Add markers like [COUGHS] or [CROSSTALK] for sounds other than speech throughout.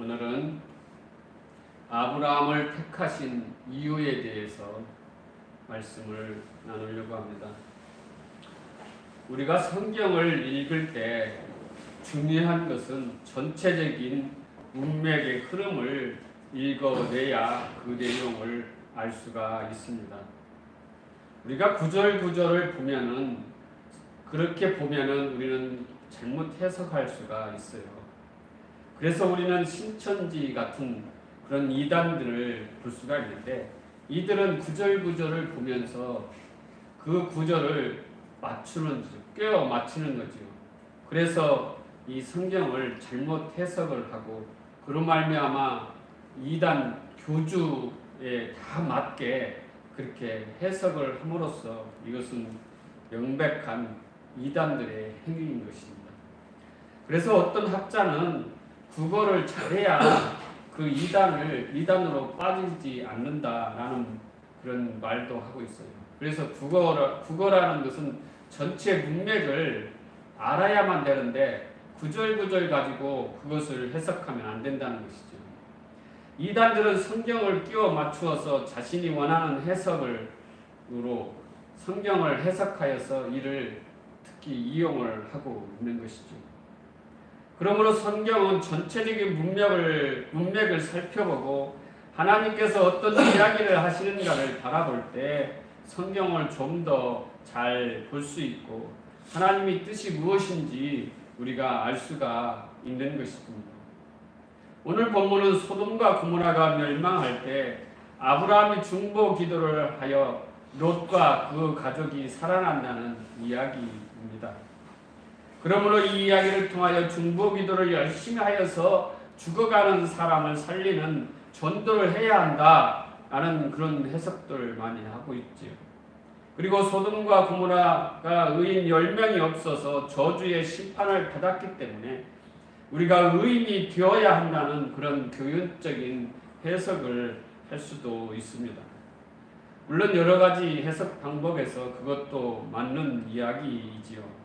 오늘은 아브라함을 택하신 이유에 대해서 말씀을 나누려고 합니다. 우리가 성경을 읽을 때 중요한 것은 전체적인 문맥의 흐름을 읽어내야 그 내용을 알 수가 있습니다. 우리가 구절 구절을 보면은 그렇게 보면은 우리는 잘못 해석할 수가 있어요. 그래서 우리는 신천지 같은 그런 이단들을 볼 수가 있는데 이들은 구절 구절을 보면서 그 구절을 맞추는 꿰어 맞추는 거죠. 그래서 이 성경을 잘못 해석을 하고 그런 말미암아 이단 교주에 다 맞게 그렇게 해석을 함으로써 이것은 명백한 이단들의 행위인 것입니다. 그래서 어떤 학자는 국어를 잘해야 그 이단을 이단으로 빠지지 않는다라는 그런 말도 하고 있어요. 그래서 국어라, 국어라는 것은 전체 문맥을 알아야만 되는데 구절구절 가지고 그것을 해석하면 안 된다는 것이죠. 이단들은 성경을 끼워 맞추어서 자신이 원하는 해석으로 성경을 해석하여서 이를 특히 이용을 하고 있는 것이죠. 그러므로 성경은 전체적인 문맥을 문맥을 살펴보고 하나님께서 어떤 [COUGHS] 이야기를 하시는가를 바라볼 때 성경을 좀 더 잘 볼 수 있고 하나님의 뜻이 무엇인지 우리가 알 수가 있는 것입니다. 오늘 본문은 소돔과 고모라가 멸망할 때 아브라함이 중보 기도를 하여 롯과 그 가족이 살아난다는 이야기입니다. 그러므로 이 이야기를 통하여 중보 기도를 열심히 하여서 죽어가는 사람을 살리는 전도를 해야 한다 라는 그런 해석들 많이 하고 있지요. 그리고 소돔과 고모라가 의인 10명이 없어서 저주의 심판을 받았기 때문에 우리가 의인이 되어야 한다는 그런 교훈적인 해석을 할 수도 있습니다. 물론 여러 가지 해석 방법에서 그것도 맞는 이야기이지요.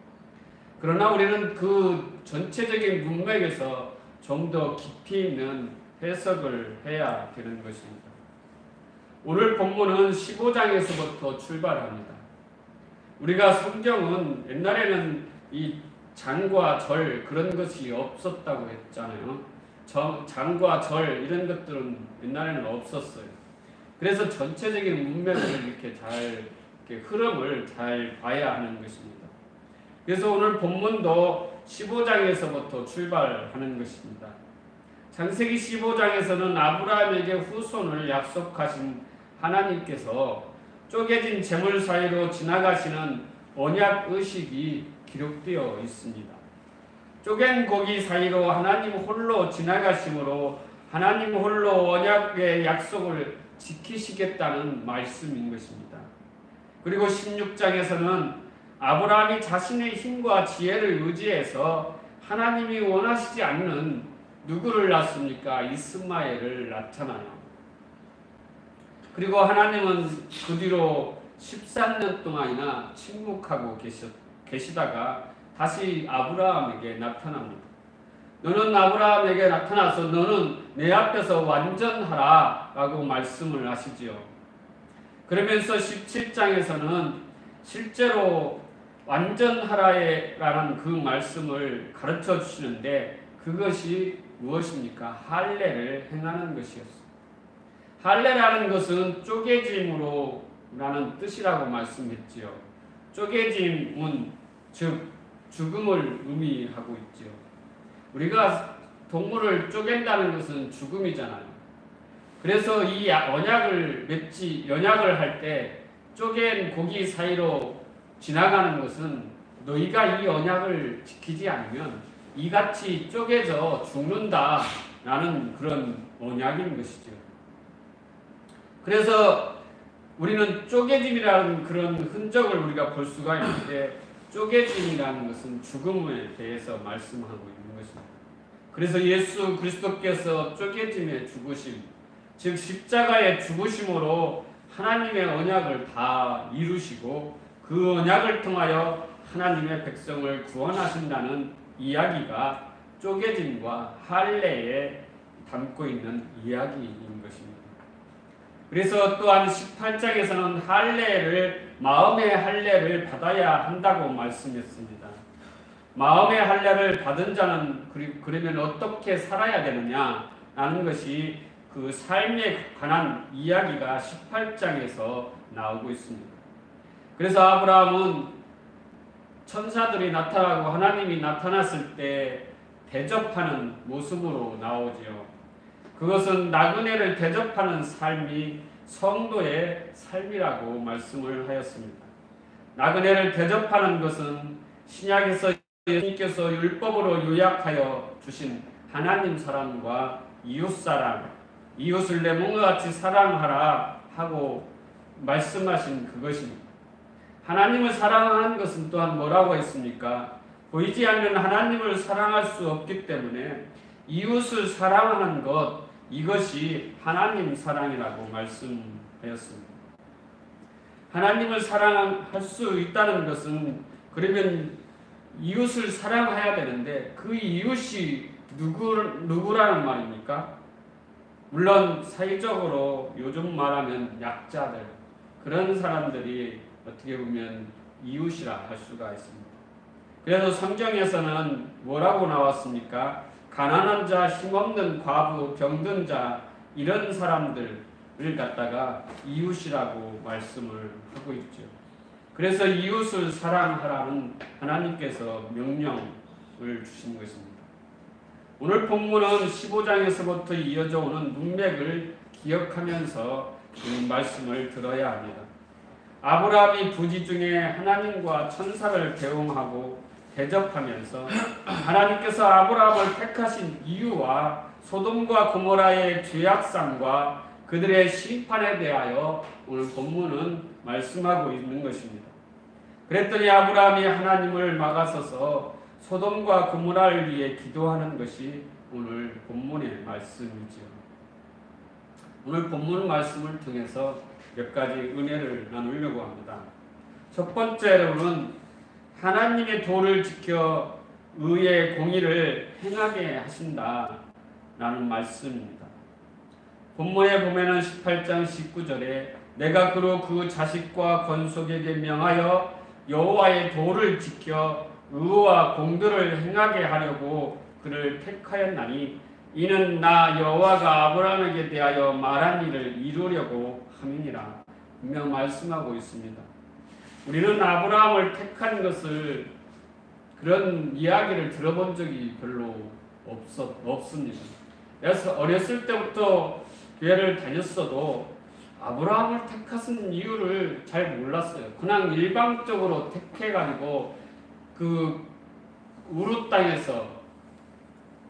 그러나 우리는 그 전체적인 문맥에서 좀 더 깊이 있는 해석을 해야 되는 것입니다. 오늘 본문은 15장에서부터 출발합니다. 우리가 성경은 옛날에는 이 장과 절 그런 것이 없었다고 했잖아요. 장과 절 이런 것들은 옛날에는 없었어요. 그래서 전체적인 문맥을 이렇게 잘 이렇게 흐름을 잘 봐야 하는 것입니다. 그래서 오늘 본문도 15장에서부터 출발하는 것입니다. 창세기 15장에서는 아브라함에게 후손을 약속하신 하나님께서 쪼개진 재물 사이로 지나가시는 언약 의식이 기록되어 있습니다. 쪼갠 고기 사이로 하나님 홀로 지나가심으로 하나님 홀로 언약의 약속을 지키시겠다는 말씀인 것입니다. 그리고 16장에서는 아브라함이 자신의 힘과 지혜를 의지해서 하나님이 원하시지 않는 누구를 낳습니까? 이스마엘을 낳잖아요. 그리고 하나님은 그 뒤로 13년 동안이나 침묵하고 계시다가 다시 아브라함에게 나타납니다. 너는 아브라함에게 나타나서 너는 내 앞에서 완전하라 라고 말씀을 하시지요. 그러면서 17장에서는 실제로 완전하라라는 그 말씀을 가르쳐 주시는데 그것이 무엇입니까? 할례를 행하는 것이었습니다. 할례라는 것은 쪼개짐으로 라는 뜻이라고 말씀했지요. 쪼개짐은 즉 죽음을 의미하고 있지요. 우리가 동물을 쪼갠다는 것은 죽음이잖아요. 그래서 이 언약을 맺지 연약을 할 때 쪼갠 고기 사이로 지나가는 것은 너희가 이 언약을 지키지 않으면 이같이 쪼개져 죽는다 라는 그런 언약인 것이죠. 그래서 우리는 쪼개짐이라는 그런 흔적을 우리가 볼 수가 있는데 쪼개짐이라는 것은 죽음에 대해서 말씀하고 있는 것입니다. 그래서 예수 그리스도께서 쪼개짐의 죽으심, 즉 십자가의 죽으심으로 하나님의 언약을 다 이루시고 그 언약을 통하여 하나님의 백성을 구원하신다는 이야기가 쪼개짐과 할례의 담고 있는 이야기인 것입니다. 그래서 또한 18장에서는 할례를 마음의 할례를 받아야 한다고 말씀했습니다. 마음의 할례를 받은 자는 그러면 어떻게 살아야 되느냐 라는 것이 그 삶에 관한 이야기가 18장에서 나오고 있습니다. 그래서 아브라함은 천사들이 나타나고 하나님이 나타났을 때 대접하는 모습으로 나오지요. 그것은 나그네를 대접하는 삶이 성도의 삶이라고 말씀을 하였습니다. 나그네를 대접하는 것은 신약에서 예수님께서 율법으로 요약하여 주신 하나님 사랑과 이웃 사랑, 이웃을 내 몸과 같이 사랑하라 하고 말씀하신 그것입니다. 하나님을 사랑하는 것은 또한 뭐라고 했습니까? 보이지 않는 하나님을 사랑할 수 없기 때문에 이웃을 사랑하는 것 이것이 하나님 사랑이라고 말씀하였습니다. 하나님을 사랑할 수 있다는 것은 그러면 이웃을 사랑해야 되는데 그 이웃이 누구 누구라는 말입니까? 물론 사회적으로 요즘 말하면 약자들 그런 사람들이 어떻게 보면 이웃이라 할 수가 있습니다. 그래서 성경에서는 뭐라고 나왔습니까? 가난한 자, 힘없는 과부, 병든 자 이런 사람들을 갖다가 이웃이라고 말씀을 하고 있죠. 그래서 이웃을 사랑하라는 하나님께서 명령을 주신 것입니다. 오늘 본문은 15장에서부터 이어져 오는 문맥을 기억하면서 이 말씀을 들어야 합니다. 아브라함이 부지 중에 하나님과 천사를 대웅하고 대접하면서 하나님께서 아브라함을 택하신 이유와 소돔과 고모라의 죄악상과 그들의 심판에 대하여 오늘 본문은 말씀하고 있는 것입니다. 그랬더니 아브라함이 하나님을 막아서서 소돔과 고모라를 위해 기도하는 것이 오늘 본문의 말씀이죠. 오늘 본문 말씀을 통해서 몇 가지 은혜를 나누려고 합니다. 첫 번째로는 하나님의 도를 지켜 의의 공의를 행하게 하신다 라는 말씀입니다. 본문에 보면은 18장 19절에 내가 그로 그 자식과 건속에게 명하여 여호와의 도를 지켜 의와 공들을 행하게 하려고 그를 택하였나니 이는 나 여호와가 아브라함에게 대하여 말한 일을 이루려고 함이니라 분명 말씀하고 있습니다. 우리는 아브라함을 택한 것을 그런 이야기를 들어본 적이 별로 없었, 없습니다. 그래서 어렸을 때부터 교회를 다녔어도 아브라함을 택하신 이유를 잘 몰랐어요. 그냥 일방적으로 택해가지고 그 우루 땅에서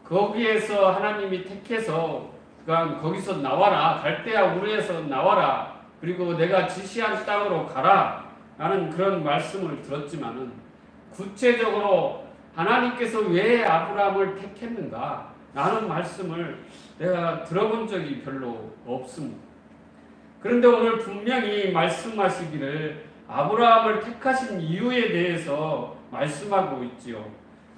거기에서 하나님이 택해서 그냥 거기서 나와라 갈대아 우르에서 나와라 그리고 내가 지시한 땅으로 가라 라는 그런 말씀을 들었지만은 구체적으로 하나님께서 왜 아브라함을 택했는가 라는 말씀을 내가 들어본 적이 별로 없습니다. 그런데 오늘 분명히 말씀하시기를 아브라함을 택하신 이유에 대해서 말씀하고 있지요.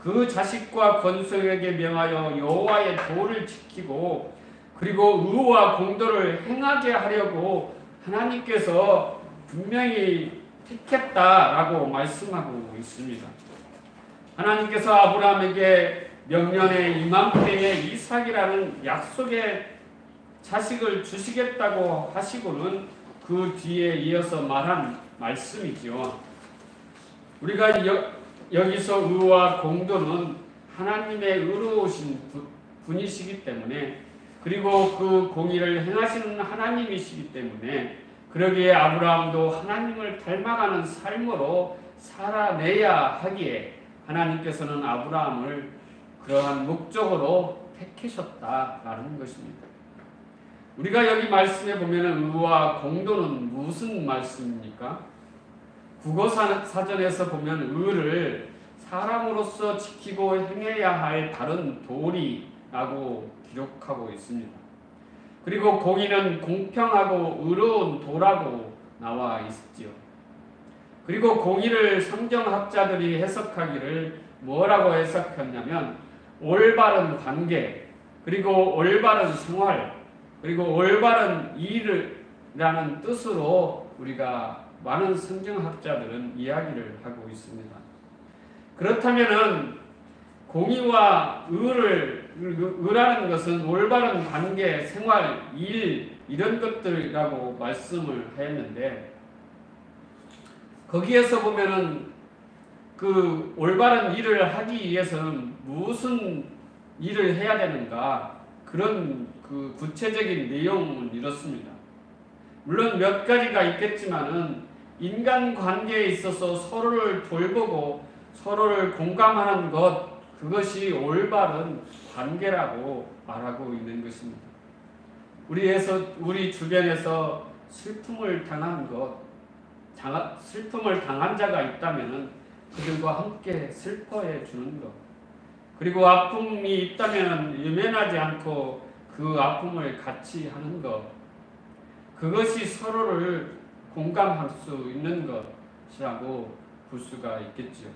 그 자식과 권속에게 명하여 여호와의 도를 지키고 그리고 의와 공도를 행하게 하려고 하나님께서 분명히 택했다라고 말씀하고 있습니다. 하나님께서 아브라함에게 명년에 이맘때에 이삭이라는 약속의 자식을 주시겠다고 하시고는 그 뒤에 이어서 말한 말씀이죠. 우리가 여, 여기서 의와 공도는 하나님의 의로우신 분이시기 때문에 그리고 그 공의를 행하시는 하나님이시기 때문에 그러기에 아브라함도 하나님을 닮아가는 삶으로 살아내야 하기에 하나님께서는 아브라함을 그러한 목적으로 택하셨다라는 것입니다. 우리가 여기 말씀에 보면 의와 공도는 무슨 말씀입니까? 국어 사전에서 보면 의를 사람으로서 지키고 행해야 할 다른 도리 라고 기록하고 있습니다. 그리고 공의는 공평하고 의로운 도라고 나와 있지요. 그리고 공의를 성경학자들이 해석하기를 뭐라고 해석했냐면 올바른 관계, 그리고 올바른 생활, 그리고 올바른 일이라는 뜻으로 우리가 많은 성경학자들은 이야기를 하고 있습니다. 그렇다면은 공의와 의를 의라는 것은 올바른 관계, 생활, 일 이런 것들이라고 말씀을 했는데 거기에서 보면은 그 올바른 일을 하기 위해서는 무슨 일을 해야 되는가 그런 그 구체적인 내용은 이렇습니다. 물론 몇 가지가 있겠지만은 인간 관계에 있어서 서로를 돌보고 서로를 공감하는 것 그것이 올바른 관계라고 말하고 있는 것입니다. 우리에서 우리 주변에서 슬픔을 당한 것, 슬픔을 당한 자가 있다면은 그들과 함께 슬퍼해 주는 것. 그리고 아픔이 있다면 유면하지 않고 그 아픔을 같이 하는 것. 그것이 서로를 공감할 수 있는 것이라고 볼 수가 있겠지요.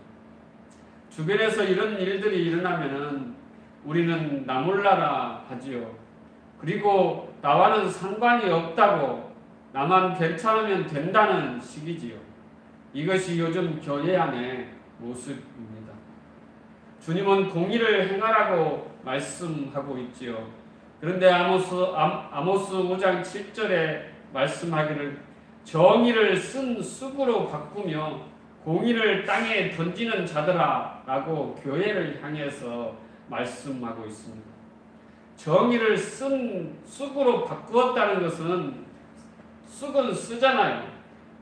주변에서 이런 일들이 일어나면은 우리는 나몰라라 하지요. 그리고 나와는 상관이 없다고 나만 괜찮으면 된다는 식이지요. 이것이 요즘 교회 안의 모습입니다. 주님은 공의를 행하라고 말씀하고 있지요. 그런데 아모스, 아 모스 5장 7절에 말씀하기를 정의를 쓴 쑥으로 바꾸며 공의를 땅에 던지는 자들아 라고 교회를 향해서 말씀하고 있습니다. 정의를 쓴 쑥으로 바꾸었다는 것은 쑥은 쓰잖아요.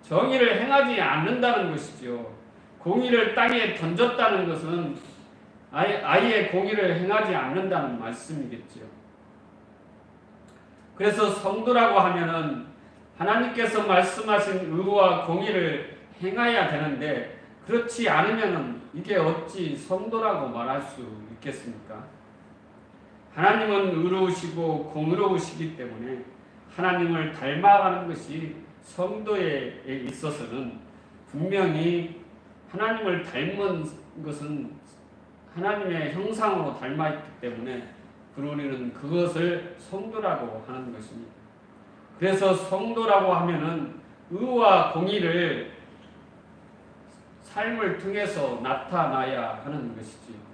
정의를 행하지 않는다는 것이죠. 공의를 땅에 던졌다는 것은 아예, 아예 공의를 행하지 않는다는 말씀이겠죠. 그래서 성도라고 하면은 하나님께서 말씀하신 의와 공의를 행해야 되는데 그렇지 않으면 이게 어찌 성도라고 말할 수 있겠습니까? 하나님은 의로우시고 공의로우시기 때문에 하나님을 닮아가는 것이 성도에 있어서는 분명히 하나님을 닮은 것은 하나님의 형상으로 닮아있기 때문에 우리는 그것을 성도라고 하는 것입니다. 그래서 성도라고 하면은 의와 공의를 삶을 통해서 나타나야 하는 것이지.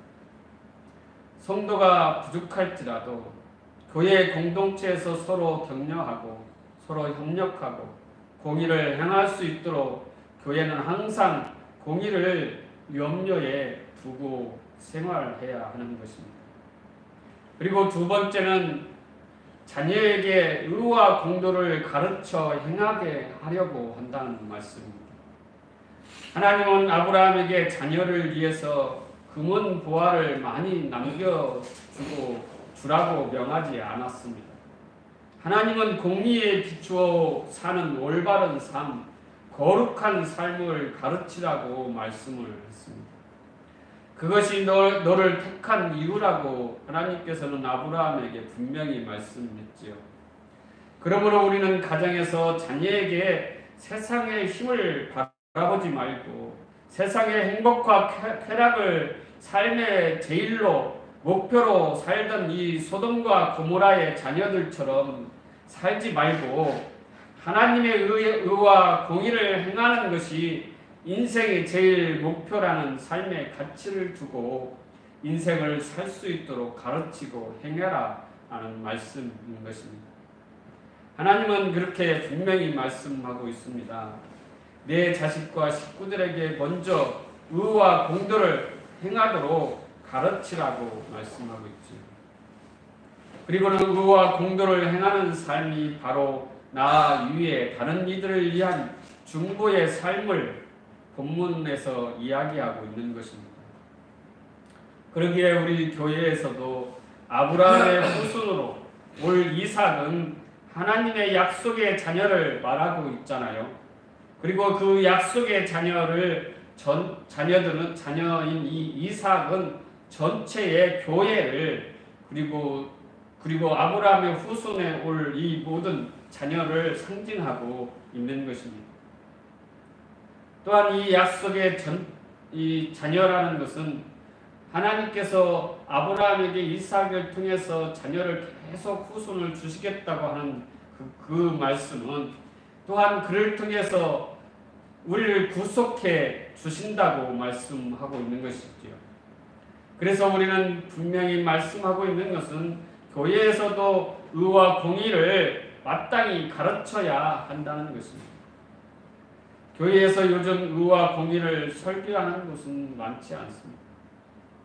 성도가 부족할지라도 교회 공동체에서 서로 격려하고 서로 협력하고 공의를 행할 수 있도록 교회는 항상 공의를 염려에 두고 생활해야 하는 것입니다. 그리고 두 번째는 자녀에게 의와 공도를 가르쳐 행하게 하려고 한다는 말씀입니다. 하나님은 아브라함에게 자녀를 위해서 금은 보화를 많이 남겨주고 주라고 명하지 않았습니다. 하나님은 공의에 비추어 사는 올바른 삶, 거룩한 삶을 가르치라고 말씀을 했습니다. 그것이 너, 너를 택한 이유라고 하나님께서는 아브라함에게 분명히 말씀했지요. 그러므로 우리는 가정에서 자녀에게 세상의 힘을 받 바라보지 말고 세상의 행복과 쾌락을 삶의 제일로 목표로 살던 이 소돔과 고모라의 자녀들처럼 살지 말고 하나님의 의와 공의를 행하는 것이 인생의 제일 목표라는 삶의 가치를 두고 인생을 살 수 있도록 가르치고 행해라 하는 말씀인 것입니다. 하나님은 그렇게 분명히 말씀하고 있습니다. 내 자식과 식구들에게 먼저 의와 공도를 행하도록 가르치라고 말씀하고 있지. 그리고는 의와 공도를 행하는 삶이 바로 나 위에 다른 이들을 위한 중보의 삶을 본문에서 이야기하고 있는 것입니다. 그러기에 우리 교회에서도 아브라함의 [LAUGHS] 후손으로 올 이삭은 하나님의 약속의 자녀를 말하고 있잖아요. 그리고 그 약속의 자녀를 전 자녀들은 자녀인 이 이삭은 전체의 교회를 그리고 그리고 아브라함의 후손에 올 이 모든 자녀를 상징하고 있는 것입니다. 또한 이 약속의 전, 이 자녀라는 것은 하나님께서 아브라함에게 이삭을 통해서 자녀를 계속 후손을 주시겠다고 하는 그, 그 말씀은 또한 그를 통해서 우리를 구속해 주신다고 말씀하고 있는 것이지요. 그래서 우리는 분명히 말씀하고 있는 것은 교회에서도 의와 공의를 마땅히 가르쳐야 한다는 것입니다. 교회에서 요즘 의와 공의를 설교하는 곳은 많지 않습니다.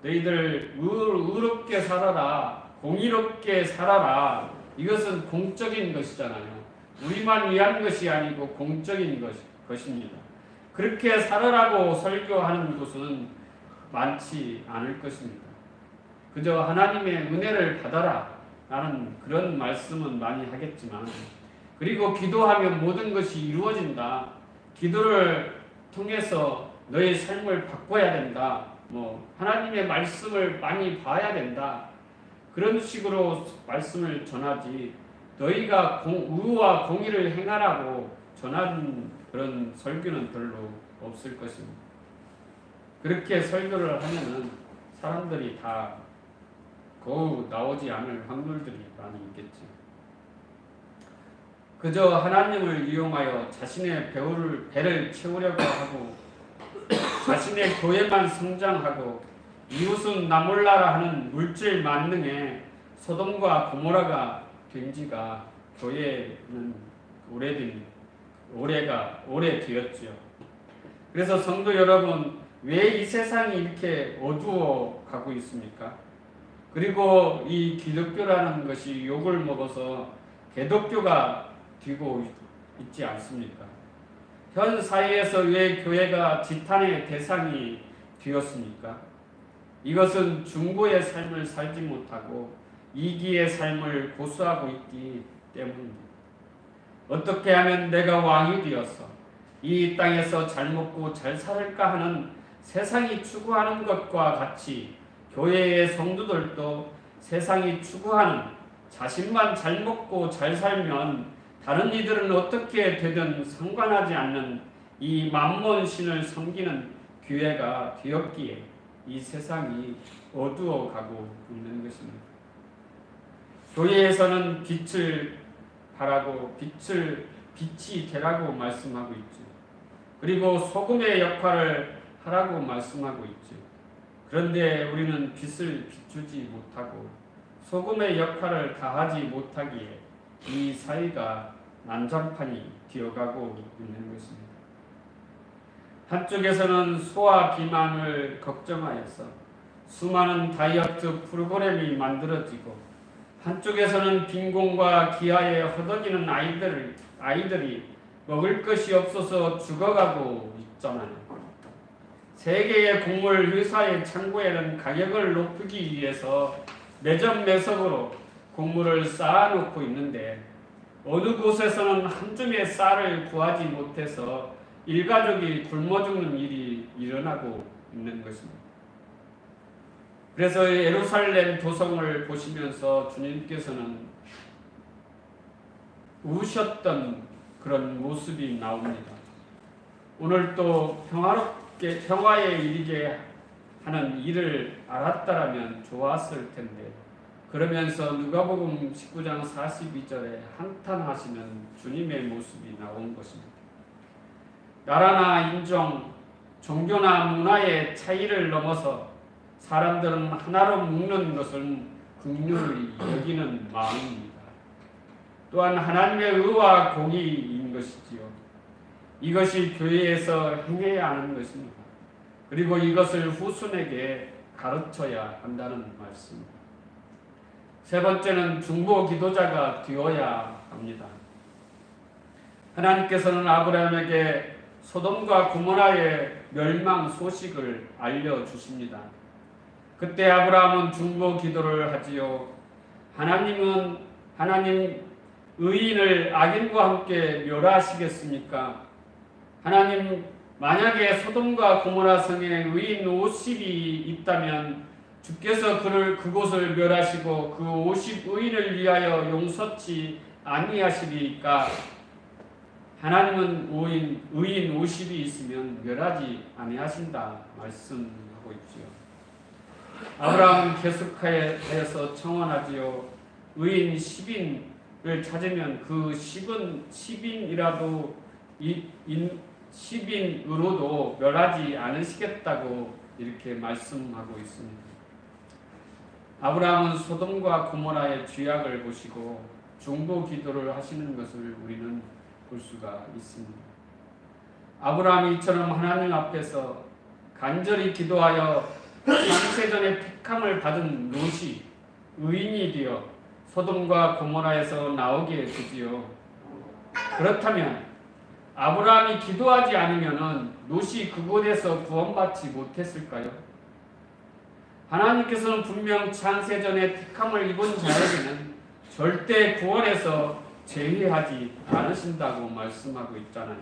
너희들 의롭게 살아라, 공의롭게 살아라. 이것은 공적인 것이잖아요. 우리만 위한 것이 아니고 공적인 것, 것입니다. 그렇게 살아라고 설교하는 곳은 많지 않을 것입니다. 그저 하나님의 은혜를 받아라. 라는 그런 말씀은 많이 하겠지만, 그리고 기도하면 모든 것이 이루어진다. 기도를 통해서 너의 삶을 바꿔야 된다. 뭐, 하나님의 말씀을 많이 봐야 된다. 그런 식으로 말씀을 전하지, 너희가 공, 의와 공의를 행하라고 전하는 그런 설교는 별로 없을 것입니다. 그렇게 설교를 하면은 사람들이 다 거우 나오지 않을 확률들이 많이 있겠지. 그저 하나님을 이용하여 자신의 배우를, 배를 채우려고 하고 [COUGHS] 자신의 교회만 성장하고 이웃은 나몰라라 하는 물질 만능에 소돔과 고모라가 된 지가 교회는 오래된 오래가 오래 되었지요. 그래서 성도 여러분 왜 이 세상이 이렇게 어두워 가고 있습니까? 그리고 이 기독교라는 것이 욕을 먹어서 개독교가 되고 있지 않습니까? 현 사회에서 왜 교회가 지탄의 대상이 되었습니까? 이것은 중고의 삶을 살지 못하고 이기의 삶을 고수하고 있기 때문입니다. 어떻게 하면 내가 왕이 되어서 이 땅에서 잘 먹고 잘 살을까 하는 세상이 추구하는 것과 같이 교회의 성도들도 세상이 추구하는 자신만 잘 먹고 잘 살면 다른 이들은 어떻게 되든 상관하지 않는 이 만몬 신을 섬기는 교회가 되었기에 이 세상이 어두워 가고 있는 것입니다. 교회에서는 빛을 바라고 빛을 빛이 되라고 말씀하고 있죠. 그리고 소금의 역할을 하라고 말씀하고 있죠. 그런데 우리는 빛을 비추지 못하고 소금의 역할을 다하지 못하기에 이 사이가 난장판이 되어가고 있는 것입니다. 한쪽에서는 소화 비만을 걱정하여서 수많은 다이어트 프로그램이 만들어지고 한쪽에서는 빈곤과 기아에 허덕이는 아이들, 아이들이 먹을 것이 없어서 죽어가고 있잖아요. 세계의 곡물 회사의 창고에는 가격을 높이기 위해서 매점 매석으로 곡물을 쌓아놓고 있는데 어느 곳에서는 한 줌의 쌀을 구하지 못해서 일가족이 굶어 죽는 일이 일어나고 있는 것입니다. 그래서 예루살렘 도성을 보시면서 주님께서는 우셨던 그런 모습이 나옵니다. 오늘 또 평화롭 쉽게 평화에 이르게 하는 일을 알았다라면 좋았을 텐데 그러면서 누가복음 19장 42절에 한탄하시는 주님의 모습이 나온 것입니다. 나라나 인종, 종교나 문화의 차이를 넘어서 사람들은 하나로 묶는 것을 긍휼히 여기는 마음입니다. 또한 하나님의 의와 공의인 것이지요. 이것이 교회에서 행해야 하는 것입니다. 그리고 이것을 후손에게 가르쳐야 한다는 말씀입니다. 세 번째는 중보 기도자가 되어야 합니다. 하나님께서는 아브라함에게 소돔과 고모라의 멸망 소식을 알려주십니다. 그때 아브라함은 중보 기도를 하지요. 하나님은 하나님 의인을 악인과 함께 멸하시겠습니까? 하나님 만약에 소돔과 고모라 성에 의인 50이 있다면 주께서 그를 그곳을 멸하시고 그 50 의인을 위하여 용서치 아니하시리까 하나님은 의인, 의인 50이 있으면 멸하지 아니하신다 말씀하고 있지요. 아브라함은 계속하여서 청원하지요. 의인 10인을 찾으면 그 10은 10인이라도 이, 인, 10인으로도 멸하지 않으시겠다고 이렇게 말씀하고 있습니다. 아브라함은 소돔과 고모라의 죄악을 보시고 중보 기도를 하시는 것을 우리는 볼 수가 있습니다. 아브라함이 이처럼 하나님 앞에서 간절히 기도하여 창세전에 택함을 받은 롯이 의인이 되어 소돔과 고모라에서 나오게 되지요. 그렇다면 아브라함이 기도하지 않으면 롯이 그곳에서 구원받지 못했을까요? 하나님께서는 분명 창세전에 택함을 입은 자에게는 절대 구원에서 제외하지 않으신다고 말씀하고 있잖아요.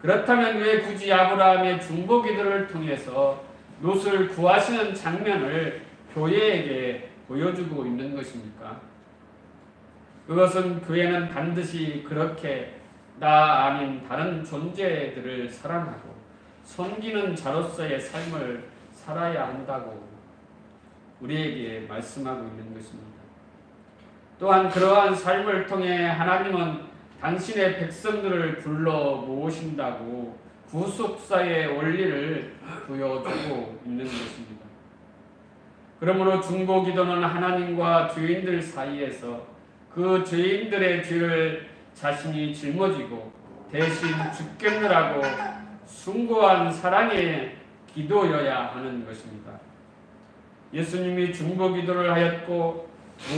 그렇다면 왜 굳이 아브라함의 중보 기도를 통해서 롯을 구하시는 장면을 교회에게 보여주고 있는 것입니까? 그것은 교회는 반드시 그렇게 나 아닌 다른 존재들을 사랑하고 섬기는 자로서의 삶을 살아야 한다고 우리에게 말씀하고 있는 것입니다. 또한 그러한 삶을 통해 하나님은 당신의 백성들을 불러 모으신다고 구속사의 원리를 보여주고 있는 것입니다. 그러므로 중보 기도는 하나님과 죄인들 사이에서 그 죄인들의 죄를 자신이 짊어지고 대신 죽겠느라고 숭고한 사랑의 기도여야 하는 것입니다. 예수님이 중보 기도를 하였고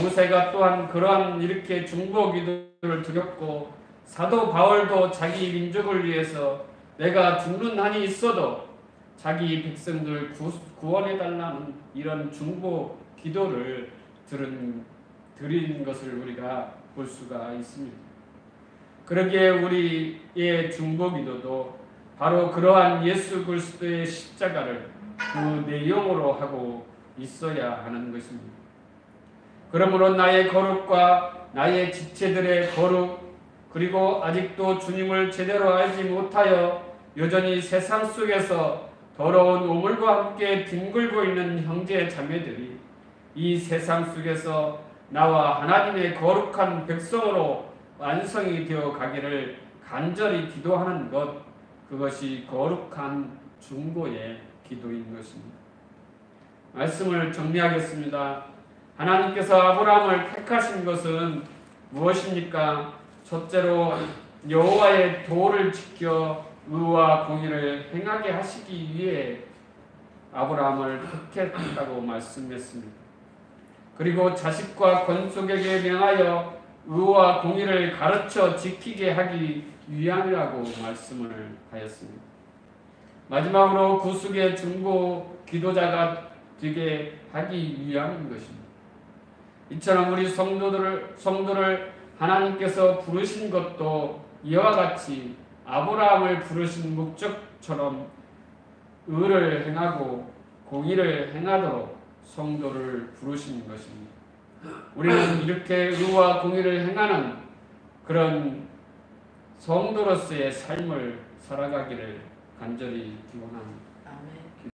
모세가 또한 그러한 이렇게 중보 기도를 드렸고 사도 바울도 자기 민족을 위해서 내가 죽는 한이 있어도 자기 백성들 구원해 달라는 이런 중보 기도를 들은 드린 것을 우리가 볼 수가 있습니다. 그러기에 우리의 중보 기도도 바로 그러한 예수 그리스도의 십자가를 그 내용으로 하고 있어야 하는 것입니다. 그러므로 나의 거룩과 나의 지체들의 거룩 그리고 아직도 주님을 제대로 알지 못하여 여전히 세상 속에서 더러운 오물과 함께 뒹굴고 있는 형제 자매들이 이 세상 속에서 나와 하나님의 거룩한 백성으로 완성이 되어 가기를 간절히 기도하는 것 그것이 거룩한 중보의 기도인 것입니다. 말씀을 정리하겠습니다. 하나님께서 아브라함을 택하신 것은 무엇입니까? 첫째로 여호와의 도를 지켜 의와 공의를 행하게 하시기 위해 아브라함을 택했다고 말씀했습니다. 그리고 자식과 건속에게 명하여 의와 공의를 가르쳐 지키게 하기 위함이라고 말씀을 하였습니다. 마지막으로 구속의 중보 기도자가 되게 하기 위함인 것입니다. 이처럼 우리 성도들을 성도를 하나님께서 부르신 것도 이와 같이 아브라함을 부르신 목적처럼 의를 행하고 공의를 행하도록 성도를 부르신 것입니다. 우리는 이렇게 의와 공의를 행하는 그런 성도로서의 삶을 살아가기를 간절히 기원합니다.